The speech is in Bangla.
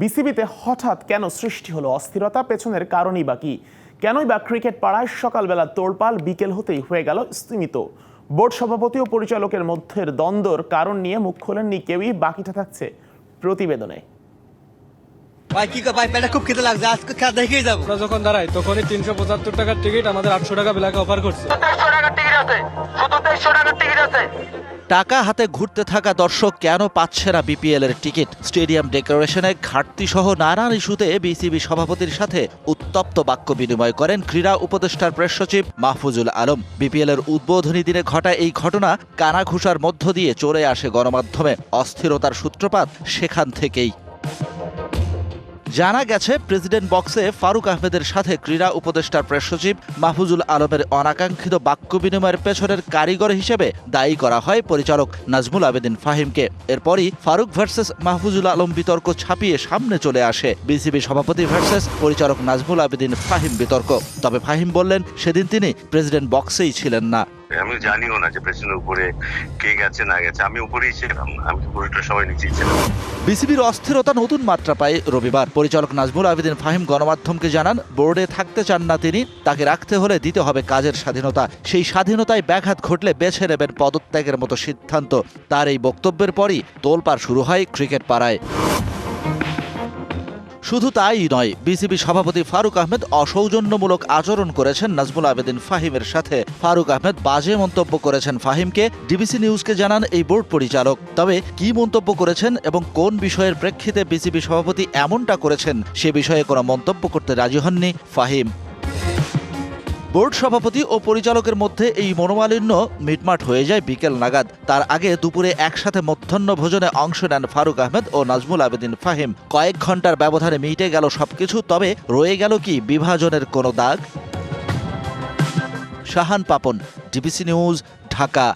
বিসিবিতে হঠাৎ কেন সৃষ্টি হলো অস্থিরতা? পেছনের কারণই বা কি? কেনই বা ক্রিকেট পাড়ায় সকালবেলা তোড়পাল বিকেল হতেই হয়ে গেল স্তীমিত? বোর্ড সভাপতি ও পরিচালকের মধ্যের দ্বন্দ্বর কারণ নিয়ে মুখ খোলেননি কেউই বাকিটা থাকছে প্রতিবেদনে। ভাই কি ভাই পেটে খুব খেতে লাগছে আজকে খেলা দেখেই যাব। আমরা যখন দাঁড়াই তখনই তিনশো পঁচাত্তর টাকার টিকিট আমাদের আটশো টাকা বেলাকে অফার করছে। টাকা হাতে ঘুরতে থাকা দর্শক কেন পাচ্ছে না বিপিএল এর টিকিট? স্টেডিয়াম ডেকোরেশনে ঘাটতি সহ নানান ইস্যুতে বিসিবি সভাপতির সাথে উত্তপ্ত বাক্য বিনিময় করেন ক্রীড়া উপদেষ্টার প্রেস সচিব মাহফুজুল আলম। বিপিএল এর উদ্বোধনী দিনে ঘটা এই ঘটনা কানাঘুষার মধ্য দিয়ে চলে আসে গণমাধ্যমে। অস্থিরতার সূত্রপাত সেখান থেকেই। জানা গেছে, প্রেসিডেন্ট বক্সে ফারুক আহমেদের সাথে ক্রীড়া উপদেষ্টার প্রেস সচিব মাহফুজুল আলমের অনাকাঙ্ক্ষিত বাক্য বিনিময়ের পেছনের কারিগর হিসেবে দায়ী করা হয় পরিচালক নাজমুল আবেদিন ফাহিমকে। এরপরই ফারুক ভার্সেস মাহফুজুল আলম বিতর্ক ছাপিয়ে সামনে চলে আসে বিসিবি সভাপতি ভার্সেস পরিচালক নাজমুল আবেদিন ফাহিম বিতর্ক। তবে ফাহিম বললেন, সেদিন তিনি প্রেসিডেন্ট বক্সেই ছিলেন না। আমি জানিও না যে প্রেসিডেন্ট উপরে কে গেছে, না গেছে। আমি উপরেই ছিলাম। আমি পুরোটা সময় নিচেই ছিলাম। বিসিবির অস্থিরতা নতুন মাত্রা পায় রবিবার। পরিচালক নাজমুল আবেদিন ফাহিম গণমাধ্যমকে জানান, বোর্ডে থাকতে চান না তিনি, তাকে রাখতে হলে দিতে হবে কাজের স্বাধীনতা। সেই স্বাধীনতায় ব্যাঘাত ঘটলে বেছে নেবেন পদত্যাগের মতো সিদ্ধান্ত। তার এই বক্তব্যের পরই তোলপাড় শুরু হয় ক্রিকেট পাড়ায়। শুধু তাই নয়, বিসিবি সভাপতি ফারুক আহমেদ অসৌজন্যমূলক আচরণ করেছেন নাজমুল আবেদিন ফাহিমের সাথে। ফারুক আহমেদ বাজে মন্তব্য করেছেন ফাহিমকে। ডিবিসি নিউজকে জানান এই বোর্ড পরিচালক। তবে কি মন্তব্য করেছেন এবং কোন বিষয়ের প্রেক্ষিতে বিসিবি সভাপতি এমনটা করেছেন, সে বিষয়ে কোনো মন্তব্য করতে রাজি হননি ফাহিম। বোর্ড সভাপতি ও পরিচালকের মধ্যে এই মনোমালিন্য মিটমাট হয়ে যায় বিকেল নাগাদ। তার আগে দুপুরে একসাথে মধ্যাহ্ন ভোজনে অংশ নেন ফারুক আহমেদ ও নাজমুল আবেদিন ফাহিম। কয়েক ঘণ্টার ব্যবধানে মিটে গেল সবকিছু, তবে রয়ে গেল কি বিভাজনের কোনো দাগ? Shahan Papon, DBC news, Dhaka.